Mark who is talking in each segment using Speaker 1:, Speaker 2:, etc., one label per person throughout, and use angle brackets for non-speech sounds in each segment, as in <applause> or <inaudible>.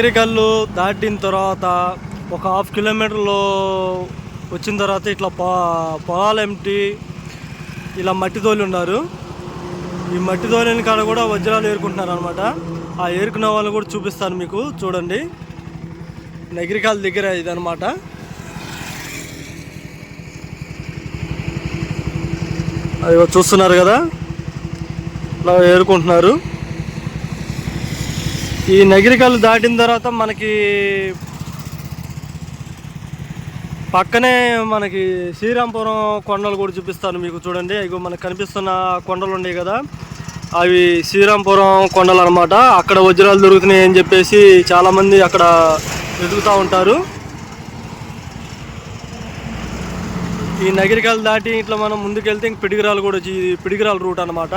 Speaker 1: ఎగిరికల్లు దాటిన తర్వాత ఒక హాఫ్ కిలోమీటర్లో వచ్చిన తర్వాత ఇట్లా పొ పొలాలు ఎంటి ఇలా మట్టి తోలి ఉన్నారు. ఈ మట్టి తోలిని కాడ కూడా వజ్రాలు ఏరుకుంటున్నారు అనమాట ఆ ఏరుకున్న వాళ్ళు కూడా చూపిస్తాను మీకు చూడండి. నగిరికాల దగ్గర ఇదనమాట అది చూస్తున్నారు కదా? ఇలా ఏరుకుంటున్నారు. ఈ నగిరికలు దాటిన తర్వాత మనకి పక్కనే మనకి శ్రీరాంపురం కొండలు కూడా చూపిస్తాను మీకు చూడండి. ఇగో మనకు కనిపిస్తున్న కొండలు ఉన్నాయి కదా. అవి శ్రీరాంపురం కొండలు అనమాట అక్కడ వజ్రాలు దొరుకుతున్నాయి అని చెప్పేసి చాలామంది అక్కడ వెతుకుతూ ఉంటారు. ఈ నగిరికలు దాటి ఇట్లా మనం ముందుకెళ్తే ఇంక పిడిగిరాలు కూడా వచ్చి పిడిగిరాల రూట్ అనమాట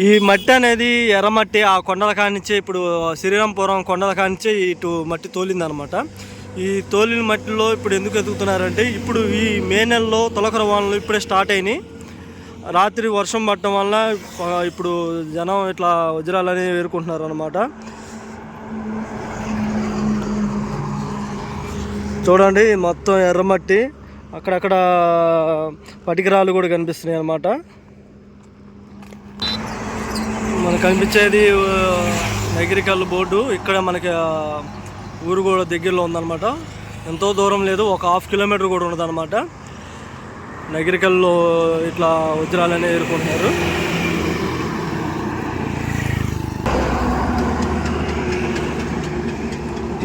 Speaker 1: ఈ మట్టి అనేది ఎర్రమట్టి ఆ కొండల కానించే ఇప్పుడు శ్రీరాంపురం కొండల కానించే ఇటు మట్టి తోలిందనమాట ఈ తోలిన మట్టిలో ఇప్పుడు ఎందుకు ఎదుగుతున్నారంటే ఇప్పుడు ఈ మే నెలలో తొలకర వానలు ఇప్పుడే స్టార్ట్ అయినాయి. రాత్రి వర్షం పడటం వల్ల ఇప్పుడు జనం ఇట్లా వజ్రాలని వేరుకుంటున్నారు అనమాట చూడండి మొత్తం ఎర్రమట్టి అక్కడక్కడ పటికరాలు కూడా కనిపిస్తున్నాయి అన్నమాట మనకు కనిపించేది అగ్రికల్ బోర్డు. ఇక్కడ మనకి ఊరు కూడా దగ్గరలో ఉందన్నమాట. ఎంతో దూరం లేదు ఒక హాఫ్ కిలోమీటర్ కూడా ఉండదన్నమాట. నగరికల్లో ఇట్లా వజ్రాలనే ఎదుర్కొంటున్నారు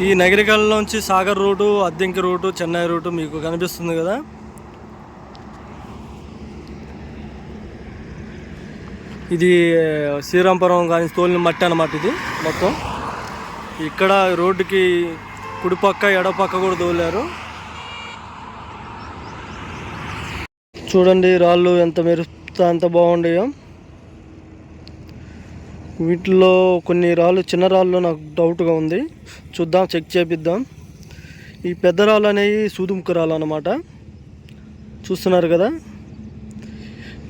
Speaker 1: ఈ నగరికల్ నుంచి Sagar route Addanki route Chennai route మీకు కనిపిస్తుంది కదా. ఇది శ్రీరాంపురం కానీ తోలిన మట్టి అనమాట ఇది మొత్తం. ఇక్కడ రోడ్డుకి కుడిపక్క ఎడపక్క కూడా తోలారు. చూడండి రాళ్ళు ఎంత మెరుస్తా ఎంత బాగుండేయో. వీటిలో కొన్ని రాళ్ళు చిన్న రాళ్ళు నాకు డౌట్గా ఉంది. చూద్దాం చెక్ చేపిద్దాం. ఈ పెద్ద రాళ్ళు అనేవి సూదుముఖ రాళ్ళు అనమాట చూస్తున్నారు కదా?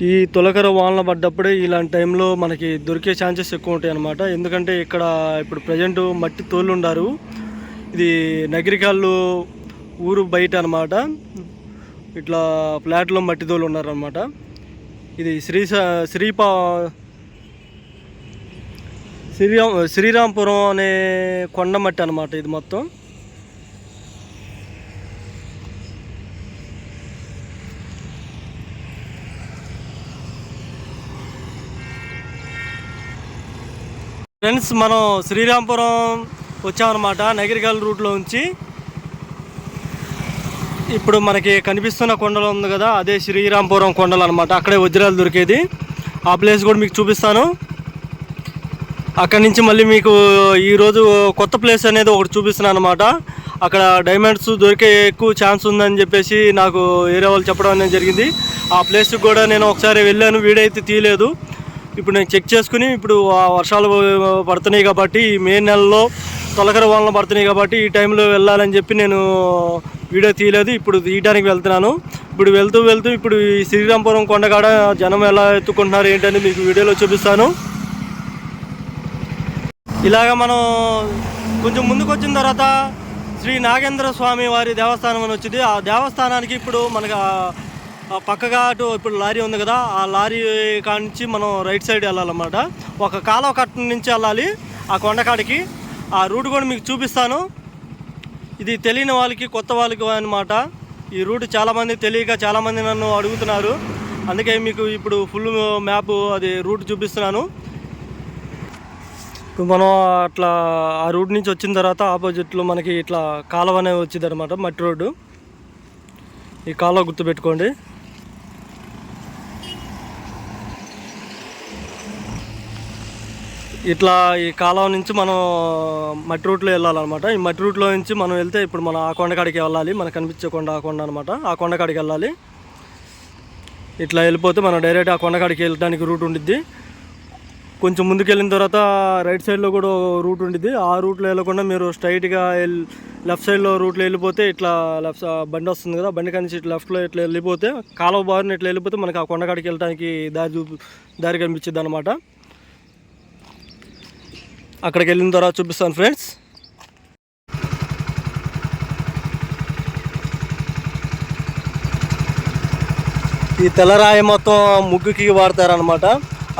Speaker 1: ఈ తొలకర వానలు పడ్డప్పుడే ఇలాంటి టైంలో మనకి దొరికే ఛాన్సెస్ ఎక్కువ ఉంటాయి అన్నమాట. ఎందుకంటే ఇక్కడ ఇప్పుడు ప్రజెంట్ మట్టి తోళ్ళు ఉండారు. ఇది నగరికాళ్ళు ఊరు బయట అనమాట ఇట్లా ఫ్లాట్లో మట్టి తోలు ఉన్నారనమాట ఇది శ్రీ శ్రీపా శ్రీరామ్ శ్రీరాంపురం అనే కొండ మట్టి అనమాట ఇది మొత్తం. ఫ్రెండ్స్ మనం శ్రీరాంపురం వచ్చామన్నమాట నగిరిగల్ రూట్లో ఉంచి ఇప్పుడు మనకి కనిపిస్తున్న కొండలు ఉంది కదా అదే శ్రీరాంపురం కొండలు అనమాట అక్కడే వజ్రాలు దొరికేది. ఆ ప్లేస్ కూడా మీకు చూపిస్తాను. అక్కడి నుంచి మళ్ళీ మీకు ఈరోజు కొత్త ప్లేస్ అనేది ఒకటి చూపిస్తున్నాను అనమాట అక్కడ డైమండ్స్ దొరికే ఎక్కువ ఛాన్స్ ఉందని చెప్పేసి నాకు ఏరియా వాళ్ళు చెప్పడం అనేది జరిగింది. ఆ ప్లేస్కి కూడా నేను ఒకసారి వెళ్ళాను వీడైతే తీయలేదు. ఇప్పుడు నేను చెక్ చేసుకుని ఇప్పుడు ఆ వర్షాలు పడుతున్నాయి కాబట్టి మే నెలలో తొలకర వానలు పడుతున్నాయి కాబట్టి ఈ టైంలో వెళ్ళాలని చెప్పి నేను వీడియో తీయలేదు. ఇప్పుడు తీయడానికి వెళ్తున్నాను. ఇప్పుడు వెళ్తూ వెళ్తూ ఇప్పుడు ఈ శ్రీరాంపురం కొండగాడ జనం ఎలా ఎత్తుకుంటున్నారు ఏంటని మీకు వీడియోలో చూపిస్తాను. ఇలాగ మనం కొంచెం ముందుకు వచ్చిన తర్వాత శ్రీ నాగేంద్ర స్వామి వారి దేవస్థానం అని వచ్చింది. ఆ దేవస్థానానికి ఇప్పుడు మనకు పక్కగా అటు ఇప్పుడు లారీ ఉంది కదా ఆ లారీ కాడ నుంచి మనం రైట్ సైడ్ వెళ్ళాలన్నమాట. ఒక కాలువ కట్ట నుంచి వెళ్ళాలి ఆ కొండకాడికి ఆ రూట్ కూడా మీకు చూపిస్తాను. ఇది తెలియని వాళ్ళకి కొత్త వాళ్ళకి అనమాట ఈ రూట్ చాలామంది తెలియక చాలామంది నన్ను అడుగుతున్నారు. అందుకే మీకు ఇప్పుడు ఫుల్ మ్యాప్ అది రూట్ చూపిస్తున్నాను. ఇప్పుడు మనం అట్లా ఆ రూట్ నుంచి వచ్చిన తర్వాత ఆపోజిట్లో మనకి ఇట్లా కాలువ అనేది వచ్చింది అనమాట మట్టి రోడ్డు. ఈ కాలువ గుర్తుపెట్టుకోండి. ఇట్లా ఈ కాలం నుంచి మనం మట్టి రూట్లో వెళ్ళాలన్నమాట. ఈ మట్టి రూట్లో నుంచి మనం వెళ్తే ఇప్పుడు మనం ఆ కొండకాడికి వెళ్ళాలి. మనకు కనిపించే కొండ ఆ కొండ అనమాట ఆ కొండకాడికి వెళ్ళాలి. ఇట్లా వెళ్ళిపోతే మనం డైరెక్ట్ ఆ కొండకాడికి వెళ్ళడానికి రూట్ ఉండిద్ది. కొంచెం ముందుకు వెళ్ళిన తర్వాత రైట్ సైడ్లో కూడా రూట్ ఉండిద్ది. ఆ రూట్లో వెళ్ళకుండా మీరు స్ట్రైట్గా లెఫ్ట్ సైడ్లో రూట్లో వెళ్ళిపోతే ఇట్లా లెఫ్ట్ బండి వస్తుంది కదా. బండి కానీ ఇట్లా లెఫ్ట్లో ఇట్లా వెళ్ళిపోతే కాలువ బారిన ఇట్లా వెళ్ళిపోతే మనకి ఆ కొండకాడికి వెళ్ళడానికి దారి చూపు దారి కనిపించింది అనమాట అక్కడికి వెళ్ళిన తర్వాత చూపిస్తాను ఫ్రెండ్స్ ఈ తెల్లరాయి మొత్తం ముగ్గుకి వాడతారనమాట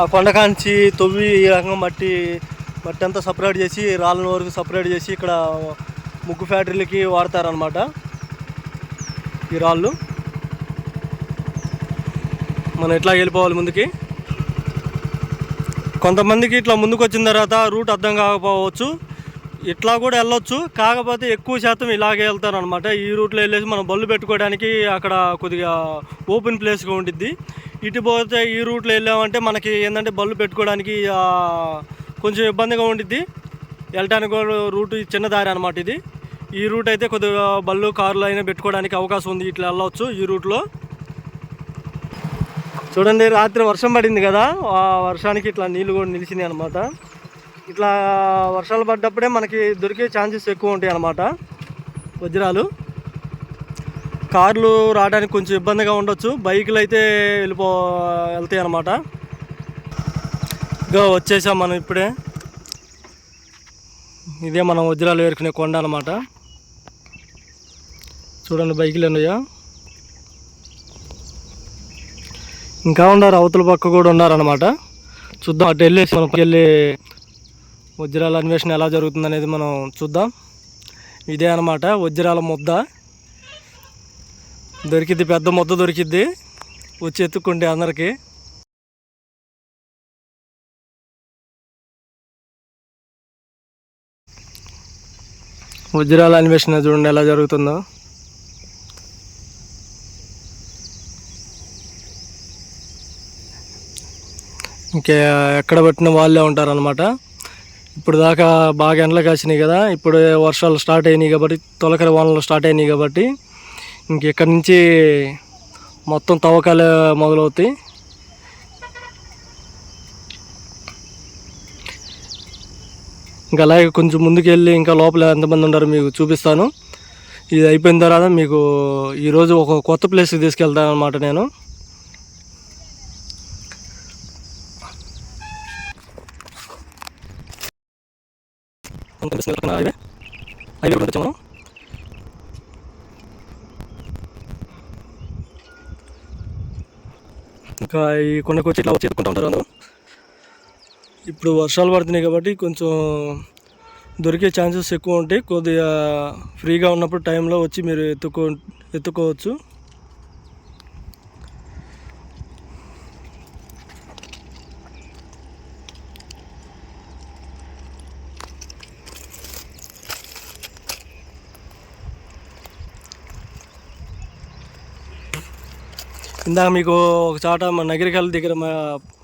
Speaker 1: ఆ కొండకాంచి తొవ్వి ఈ రకంగా మట్టి మట్టి అంతా సపరేట్ చేసి రాళ్ళ వరకు సపరేట్ చేసి ఇక్కడ ముగ్గు ఫ్యాక్టరీలకి వాడతారనమాట ఈ రాళ్ళు. మనం ఎట్లా వెళ్ళిపోవాలి ముందుకి? కొంతమందికి ఇట్లా ముందుకు వచ్చిన తర్వాత రూట్ అర్థం కాకపోవచ్చు. ఇట్లా కూడా వెళ్ళొచ్చు. కాకపోతే ఎక్కువ శాతం ఇలాగే వెళ్తారు అనమాట ఈ రూట్లో వెళ్ళేసి మనం బళ్ళు పెట్టుకోవడానికి అక్కడ కొద్దిగా ఓపెన్ ప్లేస్గా ఉండిద్ది. ఇటు పోతే ఈ రూట్లో వెళ్ళామంటే మనకి ఏంటంటే బళ్ళు పెట్టుకోవడానికి కొంచెం ఇబ్బందిగా ఉండిద్ది. వెళ్ళటానికి కూడా రూట్ చిన్న దారి అనమాట ఇది. ఈ రూట్ అయితే కొద్దిగా బళ్ళు కార్లు అయినా పెట్టుకోవడానికి అవకాశం ఉంది. ఇట్లా వెళ్ళవచ్చు ఈ రూట్లో. చూడండి రాత్రి వర్షం పడింది కదా. ఆ వర్షానికి ఇట్లా నీళ్ళు కూడా నిలిచినాయి అనమాట ఇట్లా వర్షాలు పడ్డప్పుడే మనకి దొరికే ఛాన్సెస్ ఎక్కువ ఉంటాయి అన్నమాట. వజ్రాలు. కార్లు రావడానికి కొంచెం ఇబ్బందిగా ఉండొచ్చు. బైకులు అయితే వెళ్ళిపో వెళ్తాయి అన్నమాట. ఇగో వచ్చేసాం మనం ఇప్పుడే. ఇదే మనం వజ్రాలు ఏరుకునే కొండ అనమాట చూడండి బైకులు ఉన్నాయా. ఇంకా ఉన్నారు అవతల పక్క కూడా ఉన్నారనమాట చూద్దాం అటు వెళ్ళేసి మనం వెళ్ళి వజ్రాల అన్వేషణ ఎలా జరుగుతుంది అనేది మనం చూద్దాం. ఇదే అనమాట వజ్రాల ముద్ద. దొరికిద్ది పెద్ద ముద్ద దొరికిద్ది. వచ్చి ఎత్తుక్కుంటే అందరికీ. వజ్రాల అన్వేషణ చూడండి ఎలా జరుగుతుందో. ఇంకా ఎక్కడ పట్టిన వాళ్ళే ఉంటారనమాట ఇప్పుడు దాకా బాగా ఎండలు కాసినాయి కదా ఇప్పుడు వర్షాలు స్టార్ట్ అయినాయి కాబట్టి తొలకరి వానలు స్టార్ట్ అయినాయి కాబట్టి ఇంక ఇక్కడి నుంచి మొత్తం తవ్వకాలు మొదలవుతాయి. ఇంకా అలాగే కొంచెం ముందుకు వెళ్ళి ఇంకా లోపల ఎంతమంది ఉన్నారో మీకు చూపిస్తాను. ఇది అయిపోయిన తర్వాత మీకు ఈరోజు ఒక కొత్త ప్లేస్కి తీసుకెళ్తాను అనమాట నేను. హైవే హైవే కూడా వచ్చాము ఇంకా ఈ కొండకు వచ్చి ఇట్లా వచ్చి ఎత్తుకుంటూ ఉంటారు అందరూ. ఇప్పుడు వర్షాలు పడుతున్నాయి కాబట్టి కొంచెం దొరికే ఛాన్సెస్ ఎక్కువ ఉంటాయి. కొద్దిగా ఫ్రీగా ఉన్నప్పుడు టైంలో వచ్చి మీరు ఎత్తుకో ఎత్తుకోవచ్చు. ఇందాక మీకు ఒక చాట మా నగరికల్ దగ్గర మా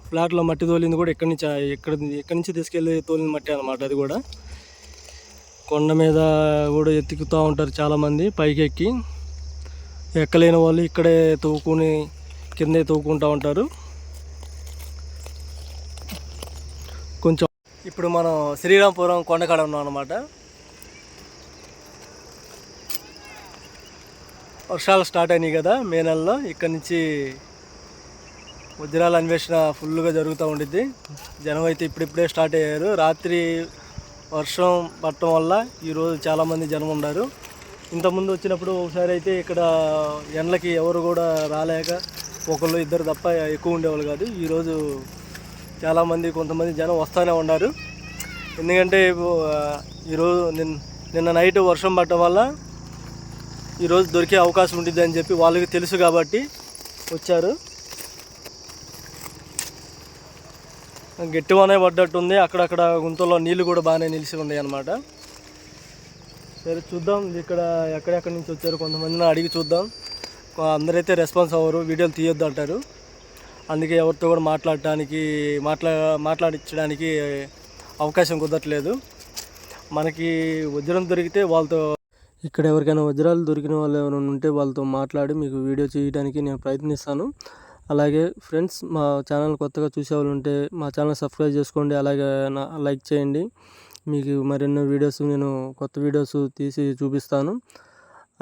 Speaker 1: ఫ్లాట్లో మట్టి తోలింది కూడా ఇక్కడి నుంచి ఎక్కడ ఎక్కడి నుంచి తీసుకెళ్ళి తోలిన మట్టి అనమాట అది కూడా. కొండ మీద కూడా ఎత్తుకుతూ ఉంటారు చాలామంది పైకి ఎక్కి ఎక్కలేని వాళ్ళు ఇక్కడే తవ్వుకుని కిందే తవ్వుకుంటూ ఉంటారు. కొంచెం ఇప్పుడు మనం శ్రీరాంపురం కొండకాడ ఉన్నాం అనమాట వర్షాలు స్టార్ట్ అయినాయి కదా మే నెలలో. ఇక్కడ నుంచి వజ్రాల అన్వేషణ ఫుల్గా జరుగుతూ ఉండిద్ది. జనం అయితే ఇప్పుడిప్పుడే స్టార్ట్ అయ్యారు. రాత్రి వర్షం పట్టడం వల్ల ఈరోజు చాలామంది జనం ఉన్నారు. ఇంతకుముందు వచ్చినప్పుడు ఒకసారి అయితే ఇక్కడ ఎండలకి ఎవరు కూడా రాలేక ఒకళ్ళు ఇద్దరు తప్ప ఎక్కువ ఉండేవాళ్ళు కాదు. ఈరోజు చాలామంది కొంతమంది జనం వస్తూనే ఉన్నారు. ఎందుకంటే ఈరోజు నిన్న నిన్న నైట్ వర్షం పట్టడం వల్ల ఈరోజు దొరికే అవకాశం ఉంటుంది అని చెప్పి వాళ్ళకి తెలుసు కాబట్టి వచ్చారు. గట్టివానే పడ్డట్టుంది. అక్కడక్కడ గుంతల్లో నీళ్ళు కూడా బాగానే నిలిచి ఉన్నాయి అన్నమాట. సరే చూద్దాం. ఇక్కడ ఎక్కడెక్కడి నుంచి వచ్చారు కొంతమందిని అడిగి చూద్దాం. అందరైతే రెస్పాన్స్ అవ్వరు. వీడియోలు తీయొద్దు అంటారు. అందుకే ఎవరితో కూడా మాట్లాడటానికి మాట్లా మాట్లాడించడానికి అవకాశం కుదరట్లేదు. మనకి వజ్రం దొరికితే వాళ్ళతో ఇక్కడ ఎవరికైనా వజ్రాలు దొరికిన వాళ్ళు ఎవరైనా ఉంటే వాళ్ళతో మాట్లాడి మీకు వీడియో చేయడానికి నేను ప్రయత్నిస్తాను. అలాగే ఫ్రెండ్స్ మా ఛానల్ కొత్తగా చూసే వాళ్ళు ఉంటే మా ఛానల్ సబ్స్క్రైబ్ చేసుకోండి. అలాగే నా లైక్ చేయండి. మీకు మరెన్నో వీడియోస్ నేను కొత్త వీడియోస్ తీసి చూపిస్తాను.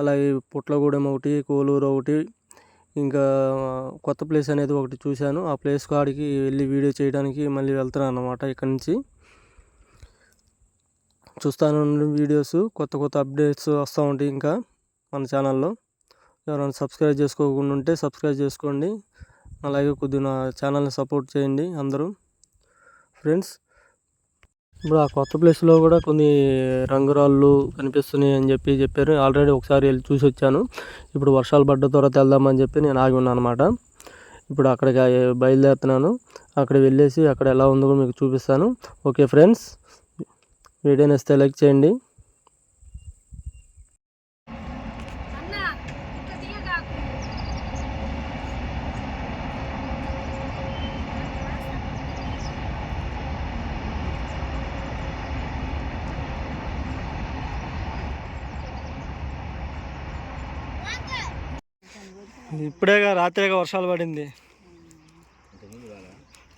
Speaker 1: అలాగే పుట్లగూడెం ఒకటి కోలూరు ఒకటి ఇంకా కొత్త ప్లేస్ అనేది ఒకటి చూశాను. ఆ ప్లేస్ కాడికి వెళ్ళి వీడియో చేయడానికి మళ్ళీ వెళ్తున్నాను అనమాట ఇక్కడ నుంచి. చూస్తాను వీడియోస్. కొత్త కొత్త అప్డేట్స్ వస్తూ ఉంటాయి ఇంకా మన ఛానల్లో. ఎవరైనా సబ్స్క్రైబ్ చేసుకోకుండా ఉంటే సబ్స్క్రైబ్ చేసుకోండి. అలాగే కొద్దిగా నా ఛానల్ని సపోర్ట్ చేయండి అందరూ. ఫ్రెండ్స్ ఇప్పుడు ఆ కొత్త ప్లేస్లో కూడా కొన్ని రంగురాళ్ళు కనిపిస్తున్నాయి అని చెప్పి చెప్పారు. ఆల్రెడీ ఒకసారి వెళ్ళి చూసి వచ్చాను. ఇప్పుడు వర్షాలు పడ్డ తర్వాత వెళ్దామని చెప్పి నేను ఆగి ఉన్నాను అనమాట ఇప్పుడు అక్కడికి బయలుదేరుతున్నాను. అక్కడ వెళ్ళేసి అక్కడ ఎలా ఉందో మీకు చూపిస్తాను. Okay friends. వీడియో నచ్చితే లైక్ చేయండి. ఇప్పుడేగా రాత్రిగా వర్షాలు పడింది.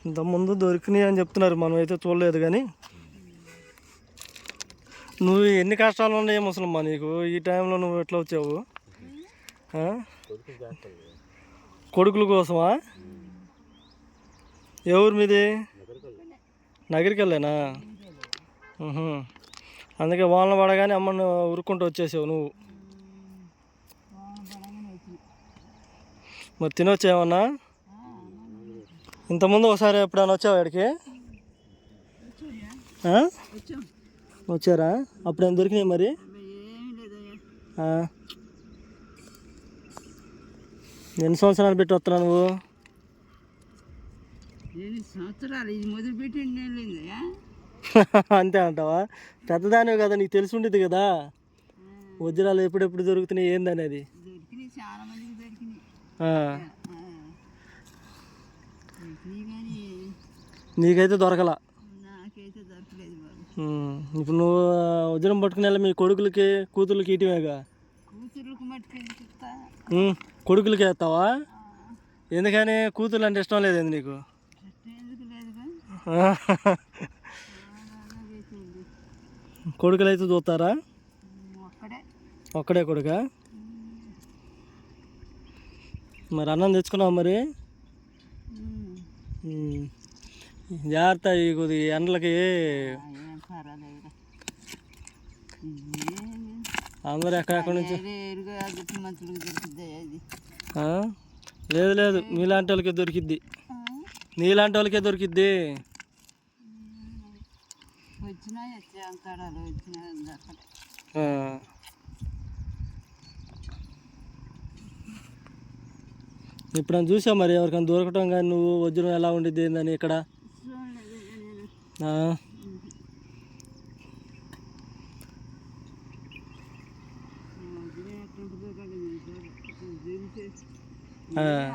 Speaker 1: ఇంతకుముందు దొరికినాయి అని చెప్తున్నారు. మనం అయితే చూడలేదు కానీ నువ్వు ఎన్ని కష్టాలు ఉన్నాయి ముసలమ్మ నీకు? ఈ టైంలో నువ్వు ఎట్లా వచ్చావు? కొడుకుల కోసమా? ఎవరు మీది? నగరికెళ్ళేనా? అందుకే వానలు పడగానే అమ్మను ఉరుక్కుంటూ వచ్చేసావు నువ్వు. మరి తినొచ్చేమన్నా ఇంతకుముందు ఒకసారి ఎప్పుడైనా వచ్చావు ఇక్కడికి? వచ్చారా? అప్పుడేం దొరికినాయి మరి. ఎన్ని సంవత్సరాలు పెట్టి వస్తున్నా నువ్వు?
Speaker 2: సంవత్సరాలు? ఇది <laughs>
Speaker 1: అంతే అంటావా? పెద్దదానివి కదా నీకు తెలిసి ఉండేది కదా? వజ్రాలు ఎప్పుడెప్పుడు దొరుకుతున్నాయి ఏందనేది?
Speaker 2: దొరికినాయి చాలా
Speaker 1: ఇప్పుడు నువ్వు వజ్రం పట్టుకునే మీ కొడుకులకి కూతుర్లకి ఇటీవేగా?
Speaker 2: కూతురుకు
Speaker 1: ఉమ్. కొడుకులకి వేస్తావా ఎందుకని? కూతుర్లు అంటే ఇష్టం లేదు నీకు? కొడుకులు అయితే చూస్తారా?
Speaker 2: ఒక్కడే.
Speaker 1: కొడుక? మరి అన్నం తెచ్చుకున్నావు మరి. జాగ్రత్త ఈ కొద్దిగా ఎండలకి అందరూ ఎక్కడెక్కడి నుంచి? లేదు లేదు మీలాంటి వాళ్ళకే దొరికిద్ది. నీలాంటి వాళ్ళకే దొరికిద్ది. ఎప్పుడైనా చూసావు మరి ఎవరికైనా దొరకటం కానీ నువ్వు వజ్రం ఎలా ఉండిద్ది ఏందని ఇక్కడ.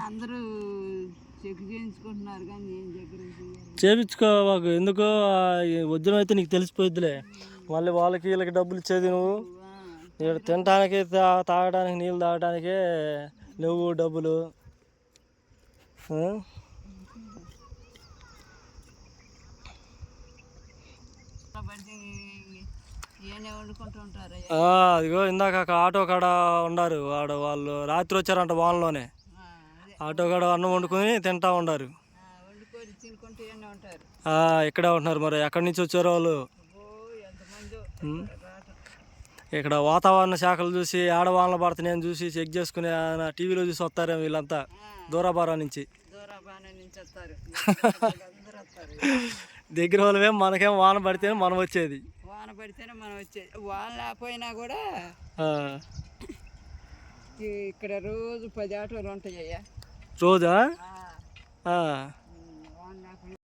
Speaker 2: అందరూ చెక్ చేయించుకుంటున్నారు కానీ
Speaker 1: ఎందుకో ఆ, ఈ వజ్రం అయితే నీకు తెలిసిపోయిద్దిలే. మళ్ళీ వాళ్ళకి వీళ్ళకి డబ్బులు ఇచ్చేది నువ్వు. ఇక్కడ తినడానికి తాగడానికి నీళ్ళు తాగడానికే నువ్వు డబ్బులు ఆ?
Speaker 2: ఏనే వండుకుంటూ ఉంటారు
Speaker 1: ఆ, అదిగో ఇందాక ఆటో కాడ ఉండారు. వాడు వాళ్ళు రాత్రి వచ్చారంట వానలోనే. ఆటో కాడ అన్నం వండుకొని తింటా
Speaker 2: ఆ,
Speaker 1: ఇక్కడే ఉంటున్నారు మరి. ఎక్కడి నుంచి వచ్చారో వాళ్ళు? ఇక్కడ వాతావరణ శాఖలు చూసి ఆడవాళ్ళ పడుతున్నాయని చూసి చెక్ చేసుకుని ఆయన టీవీలో చూసి వస్తారేమో వీళ్ళంతా? దూరాభారం నుంచి. <laughs> దగ్గర వాళ్ళమేం మనకేం వాన పడితేనే మనం వచ్చేది.
Speaker 2: వాన పడితేనే మనం వచ్చేది వాన లేకపోయినా కూడా ఇక్కడ రోజు పది ఆటోలు ఉంటాయ్యా
Speaker 1: రోజా?
Speaker 2: ఆ,
Speaker 1: ఆ,